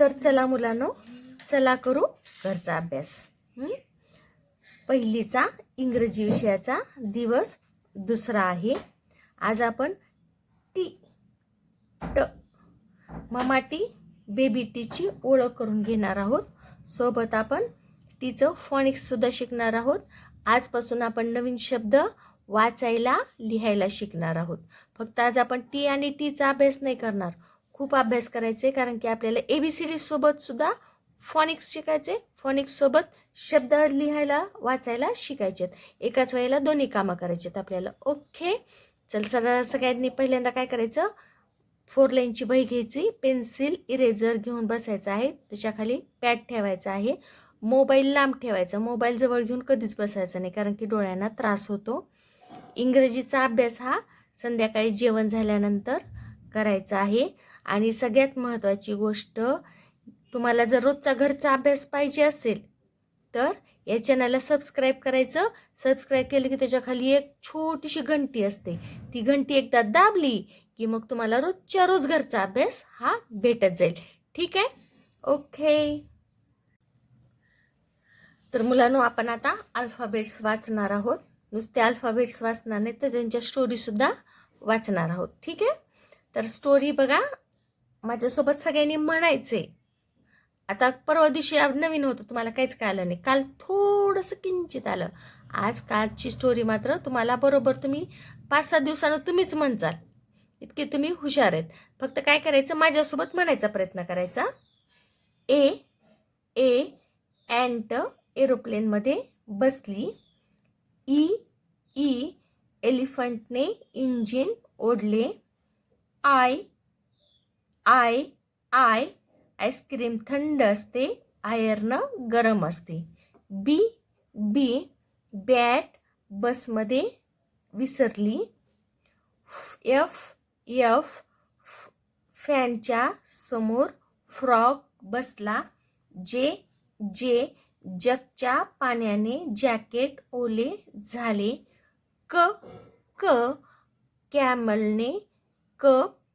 तर चला मुलांनो चला करू घरचा अभ्यास. पहिलीचा इंग्रजी विषयाचा दिवस दुसरा आहे. आज आपण टी ट ममाटी बेबी टीची ओळख करून घेणार आहोत. सोबत आपण टीचं फॉनिक्ससुद्धा शिकणार आहोत. आजपासून आपण नवीन शब्द वाचायला लिहायला शिकणार आहोत. फक्त आज आपण टी आणि टीचा अभ्यास नाही करणार. खूप अभ्यास करायचे कारण की आपल्याला ए बी सी डी सोबत सुद्धा फॉनिक्स शिकायचे. फॉनिक्स सोबत शब्द लिहायला वाचायला शिकायचे एकाच वेळेला दोन्ही कामं करायचेत आपल्याला. ओके चल सगळ्या सगळ्यांनी पहिल्यांदा काय करायचं? फोर लाईनची बही घ्यायची. पेन्सिल इरेझर घेऊन बसायचं आहे. त्याच्याखाली पॅड ठेवायचा आहे. मोबाईल लांब ठेवायचा. मोबाईल जवळ घेऊन कधीच बसायचं नाही कारण की डोळ्यांना त्रास होतो. इंग्रजीचा अभ्यास हा संध्याकाळी जेवण झाल्यानंतर करायचा आहे. आणि सगळ्यात महत्त्वाची गोष्ट तुम्हाला जर रोजचा घरचा अभ्यास पाहिजे असेल तर या चॅनलला सबस्क्राईब करायचं. सबस्क्राईब केलं की त्याच्याखाली एक छोटीशी घंटी असते. ती घंटी एकदा दाबली की मग तुम्हाला रोजच्या रोज घरचा अभ्यास हा भेटत जाईल. ठीक आहे? ओके तर मुलांनो आपण आता अल्फाबेट्स वाचणार आहोत. नुसते अल्फाबेट्स वाचणार नाही तर त्यांच्या स्टोरीसुद्धा वाचणार आहोत. ठीक आहे? तर स्टोरी बघा. माझ्यासोबत सगळ्यांनी म्हणायचे आता परवा दिवशी नवीन होतं तुम्हाला काहीच कळलं नाही. काल थोडंसं किंचित आलं. आज कालची स्टोरी मात्र तुम्हाला बरोबर तुम्ही पाच सात दिवसानं तुम्हीच म्हणचाल. इतके तुम्ही हुशार आहेत. फक्त काय करायचं? माझ्यासोबत म्हणायचा प्रयत्न करायचा. ए ए अँट एरोप्लेनमध्ये बसली. ई ई एलिफंटने इंजिन ओढले. I I I ice cream थंड असते आयर्न गरम असते. बी बी बॅट बसमध्ये विसरली. एफ एफ फॅनच्या समोर फ्रॉग बसला जे जे जगच्या पाण्याने जॅकेट ओले झाले. क क कॅमलने कप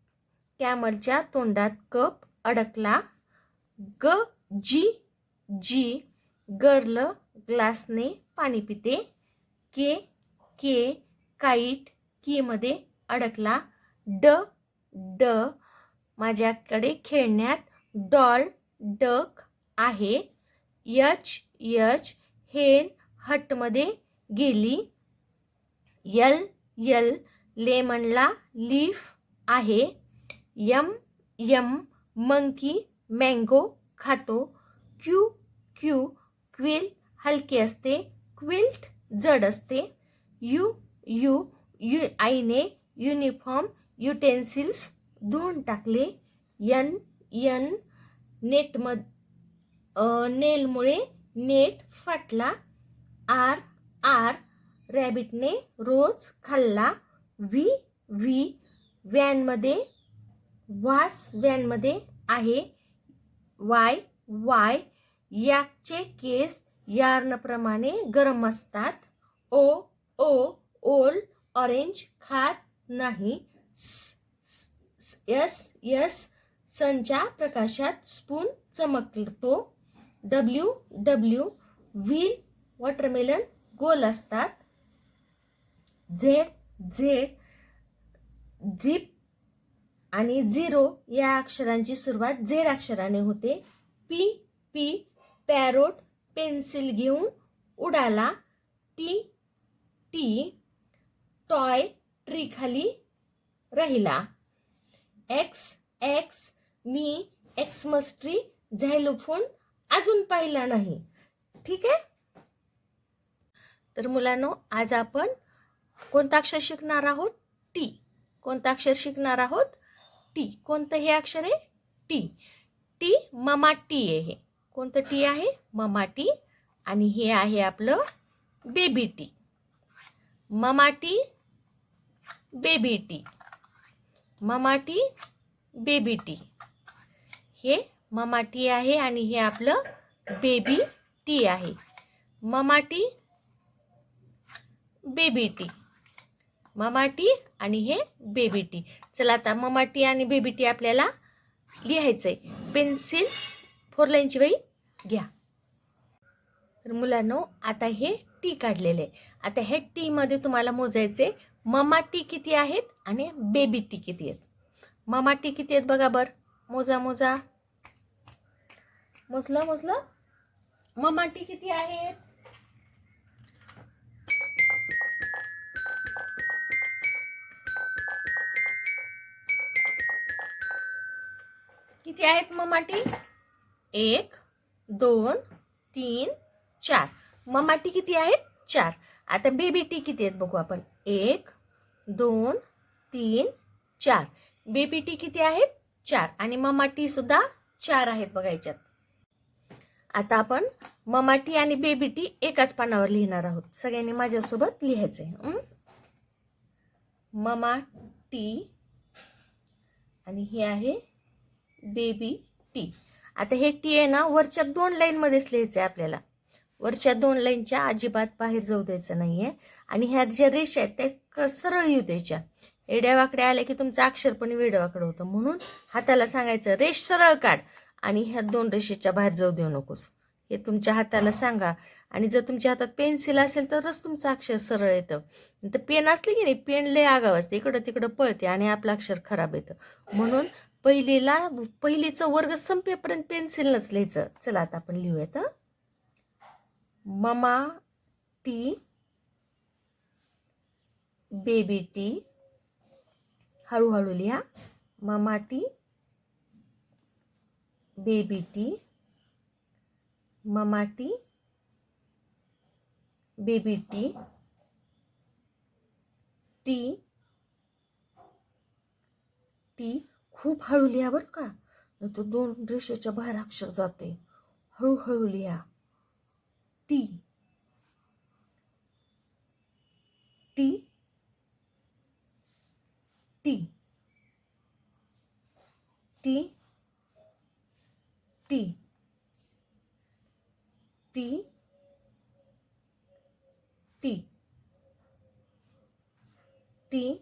कॅमलच्या तोंडात कप अडकला. ग जी जी गर्ल ग्लासने पाणी पिते. के के काईट कीमध्ये अडकला. ड ड माझ्याकडे खेळण्यात डॉल डक आहे. यच यच हेन हटमध्ये गेली. यल यल लेमनला लीफ आहे. यम यम मंकी मँगो खातो क्यू क्यू क्विल हलके असते क्विल्ट जड असते यू यू यु आईने युनिफॉर्म युटेन्सिल्स धुवून टाकले यन यन नेटमध नेलमुळे नेट फाटला आर आर रॅबिटने रोज खाल्ला व्ही व्ही व्हॅनमध्ये वास व्हॅनमध्ये आहे. वाय वाय याकचे केस यार्नप्रमाणे गरम असतात. ओ ओ ओल ऑरेंज खात नाही. यस यस सनच्या प्रकाशात स्पून चमकतो. डब्ल्यू डब्ल्यू व्हील वॉटरमेलन गोल असतात. झेड झेड झिप आणि झिरो या अक्षरांची सुरुवात झेड अक्षराने होते. पी पी पॅरोट पेन्सिल घेऊन उडाला. टी टी टॉय ट्रीखाली राहिला. एक्स एक्स मी एक्समस ट्री झॅलोफोन अजून पाहिला नाही. ठीक आहे? तर मुलांनो आज आपण कोणता अक्षर शिकणार आहोत? टी. कोणता अक्षर शिकणार आहोत? टी कोणतं हे अक्षर आहे? टी टी ममा टी आहे हे. कोणतं टी आहे? ममा टी आणि हे आहे आपलं baby T mama T baby T mama T baby T हे ममा टी आहे आणि हे आपलं बेबी टी आहे. Mama T baby T mama T आणि हे बेबी टी चला आता ममाटी आणि बेबी टी आपल्याला लिहायचं आहे पेन्सिल फोर लाईनची वही घ्या. तर मुलांनो आता हे टी काढलेले आहे. आता हे टीमध्ये तुम्हाला मोजायचे ममा टी किती आहेत आणि बेबी टी किती आहेत. ममा टी किती आहेत बघा बर. मोजा मोजा. मोजलं मोजलं. ममा टी किती आहेत? किती आहेत ममाटी एक दोन तीन चार. ममाटी किती आहेत? चार. आता बेबी टी किती आहेत बघू आपण. एक दोन तीन चार. बेबी टी किती आहेत? चार. आणि ममाटी सुद्धा चार आहेत बघा याच्यात. आता आपण ममाटी आणि बेबी टी एकाच पानावर लिहिणार आहोत. सगळ्यांनी माझ्यासोबत लिहायचंय. ममा टी आणि हे आहे बेबी टी आता हे टी आहे ना वरच्या दोन लाईनमध्येच लिहायचं आहे आपल्याला. वरच्या दोन लाईनच्या अजिबात बाहेर जाऊ द्यायचं नाही आहे आणि ह्या ज्या रेषा आहेत त्या क- सरळ येऊ द्यायच्या. एड्यावाकडे आल्या की तुमचं अक्षर पण वेडवाकडं होतं. म्हणून हाताला सांगायचं रेष सरळ काढ. आणि ह्या दोन रेषेच्या बाहेर जाऊ देऊ नकोस. हे तुमच्या हाताला सांगा. आणि जर तुमच्या हातात पेन्सिल असेल तरच तुमचं अक्षर सरळ येतं. तर पेन असली की नाही पेन लय आगाव असते. इकडं तिकडं पळते आणि आपलं अक्षर खराब येतं. म्हणून पहिलेला पहिलेचं वर्ग संपेपर्यंत पेन्सिल लिहायचं चला आता आपण लिहूयात ममा टी बेबी टी हळूहळू लिहा. Mama T baby T mama T baby T T T खूप हळू लिहा बरं का. नाही तर दोन रेषेच्या बाहेर अक्षर जाते. हळूहळू लिहा. T. T. T. T. T. T. T. T.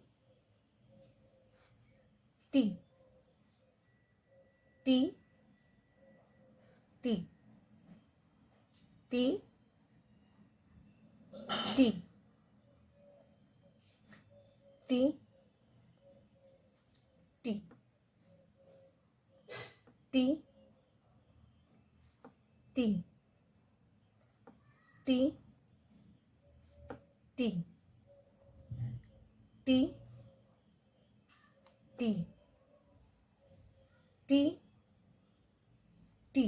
T. T T T T T T T T T T T T T T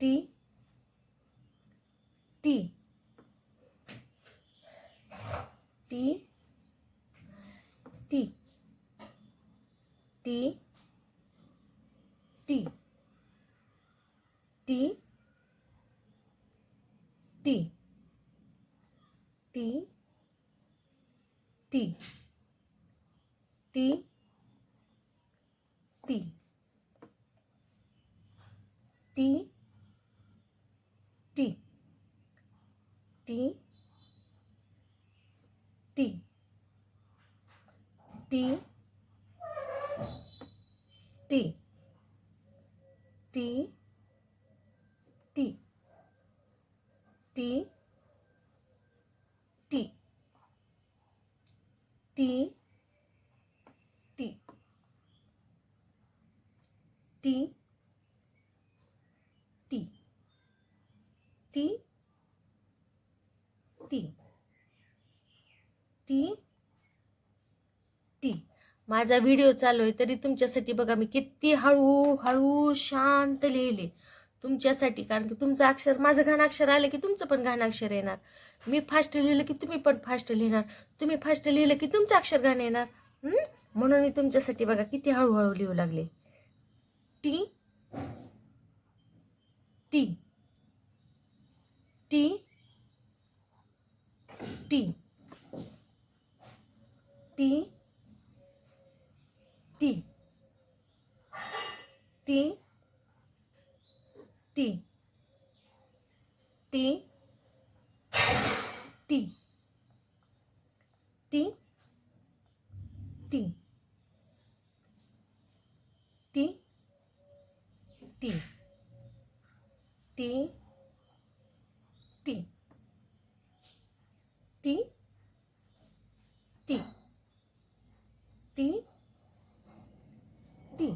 T T T T T T T T T T T T T T T T T T T T T T T T T T T T T माझा video चालू आहे तरी तुमच्यासाठी बघा मी किती हळूहळू शांत लिहिले. तुमच्यासाठी कारण की तुमचं अक्षर माझं घाण अक्षर आलं की तुमचं पण घाण अक्षर येणार. मी फास्ट लिहिलं की तुम्ही पण फास्ट लिहिणार. तुम्ही फास्ट लिहिलं की तुमचं अक्षर घाण येणार. म्हणून मी तुमच्यासाठी बघा किती हळूहळू लिहू लागले. T T T T T T T T T T T T T T T T T T T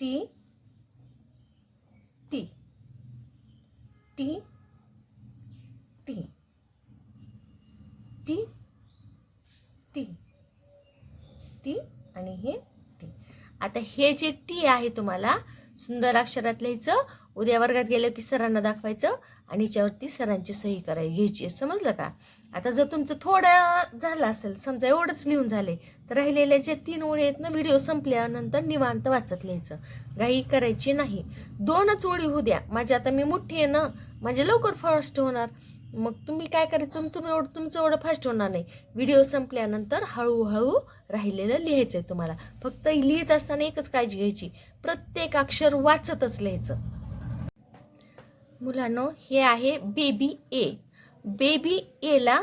T T T T T T T आणि हे टी आता हे जे टी आहे तुम्हाला सुंदर अक्षरात लिहायचं उद्या वर्गात गेलं की सरांना दाखवायचं. आणि याच्यावरती सरांची सही कराय घ्यायची आहे. समजलं का? आता जर तुमचं थोडं झालं असेल समजा एवढंच लिहून झाले तर राहिलेले जे तीन ओळी आहेत ना व्हिडिओ संपल्यानंतर निवांत वाचत लिहायचं. घाई करायची नाही. दोनच ओळी होऊ द्या. माझी आता मी मोठी आहे ना म्हणजे लवकर फास्ट होणार. मग तुम्ही काय करायचं? तुम्ही एवढं तुमचं एवढं फास्ट होणार नाही. व्हिडिओ संपल्यानंतर हळूहळू राहिलेलं लिहायचं आहे तुम्हाला. फक्त लिहित असताना एकच काळजी घ्यायची. प्रत्येक अक्षर वाचतच लिहायचं. मुलांनो हे आहे बेबी ए बेबी एला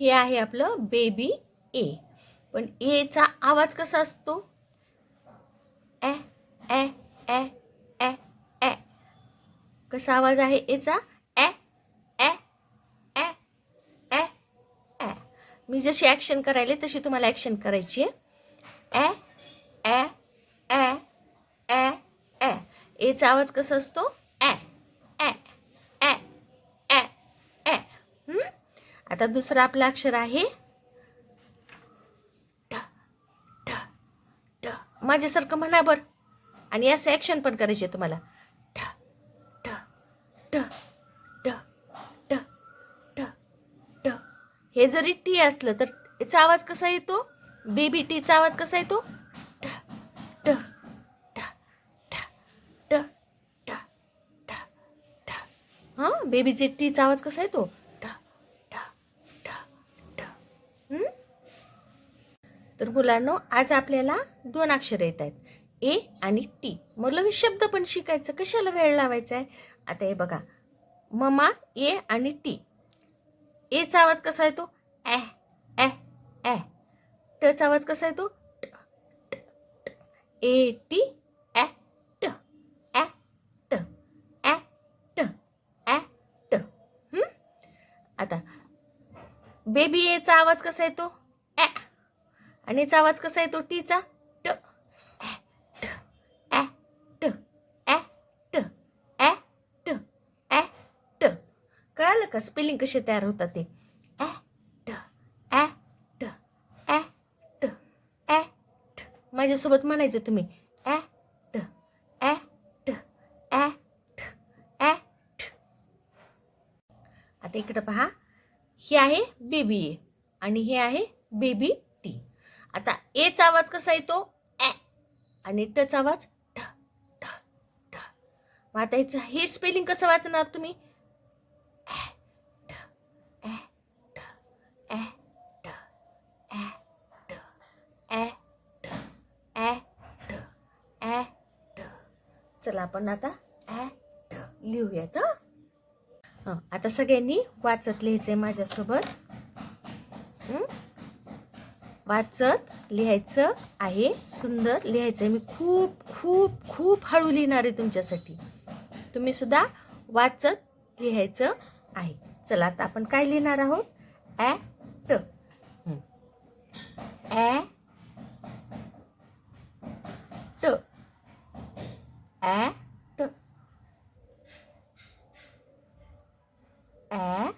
हे आहे आपलं बेबी ए पण एचा आवाज कसा असतो? ए ए ए ए ए कसा आवाज आहे एचा ए ए ए ए ए मी जशी ॲक्शन करायले तशी तुम्हाला ॲक्शन करायची आहे. ए ए ए ए ए एचा आवाज कसा असतो? आता दुसरं आपलं अक्षर आहे ठ ठ ठ माझ्यासारखं म्हणा बरं आणि असं ॲक्शन पण करायचे तुम्हाला ठ ट ट ट ट ट हे जरी टी असलं तर याचा आवाज कसा येतो बेबी टीचा आवाज कसा येतो ठ ट ठ ठ ठ बेबीचे टीचा आवाज कसा येतो मुलांनो आज आपल्याला दोन अक्षरं येत आहेत. ए आणि टी. मग लगेच शब्द पण शिकायचं. कशाला वेळ लावायचा आहे आता हे बघा. ममा ए आणि टी. एचा आवाज कसा येतो? ॲ ॲ ॲ टचा आवाज कसा येतो? ट, ट, ट. ए टी ए ट ॲट ट ए ट ट. आता बेबी एचा आवाज कसा येतो? आणि याचा आवाज कसा येतो टीचा ट ट ॲ ट ॲ ट ॲ ट ए ट कळालं का स्पेलिंग कसे तयार होतात ते ॲ ट ॲ ट ॲ ट ए ट माझ्यासोबत म्हणायचं तुम्ही ॲ ट ए ट ए ट ट आता इकडं पहा हे आहे बेबी ए आणि हे आहे बेबी आता एचा आवाज कसा येतो? ॲ आणि टचा आवाज ठ ठ ठ. मग आता याचं हे स्पेलिंग कसं वाचणार तुम्ही? चला आपण आता ॲट लिहूयात हां? आता सगळ्यांनी वाचत लिहायचंय माझ्यासोबत. वाचत लिहायचं आहे सुंदर लिहायचं आहे. मी खूप खूप खूप हळू लिहिणार आहे तुमच्यासाठी. तुम्ही सुद्धा वाचत लिहायचं आहे. चला आता आपण काय लिहिणार आहोत? ॲ ट हं. ॲ ट ॲ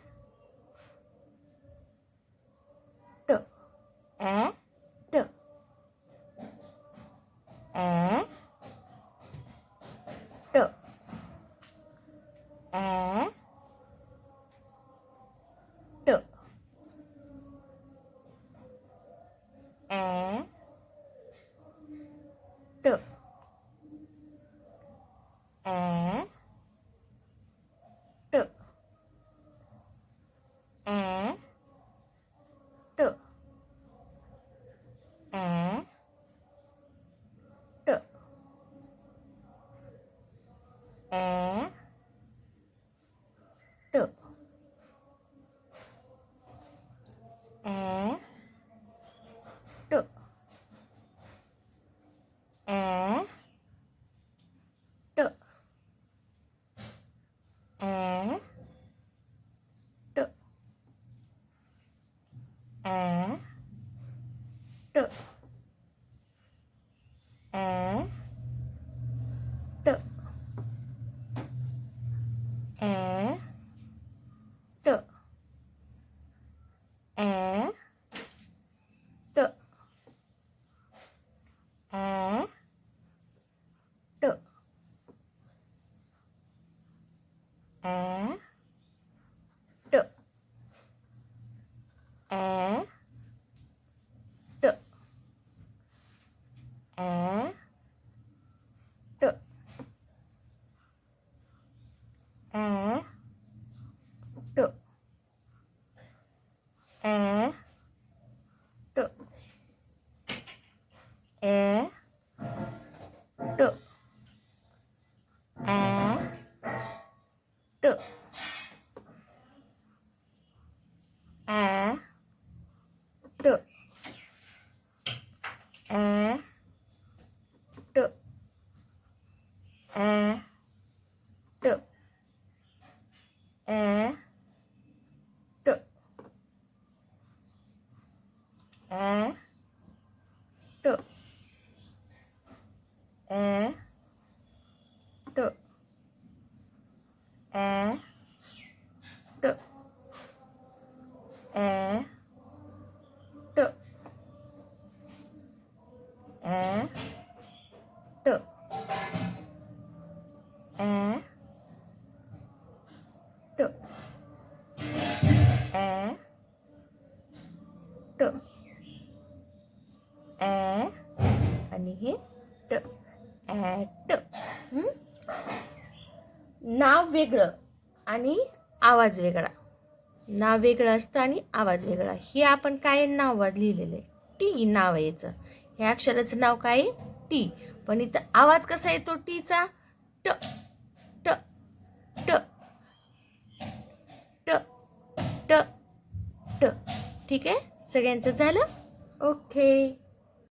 에? と ट. ॲ आणि हे ट. ॲट नाव वेगळं आणि आवाज वेगळा. नाव वेगळं असतं आणि आवाज वेगळा. हे आपण काय नाव लिहिलेलं आहे? टी नाव आहे याचं. ह्या अक्षराचं नाव काय आहे? टी. पण इथं आवाज कसा येतो टीचा? ट. ट. ट. ट. ट. ट. ठीक आहे? सगळ्यांचं झालं? ओके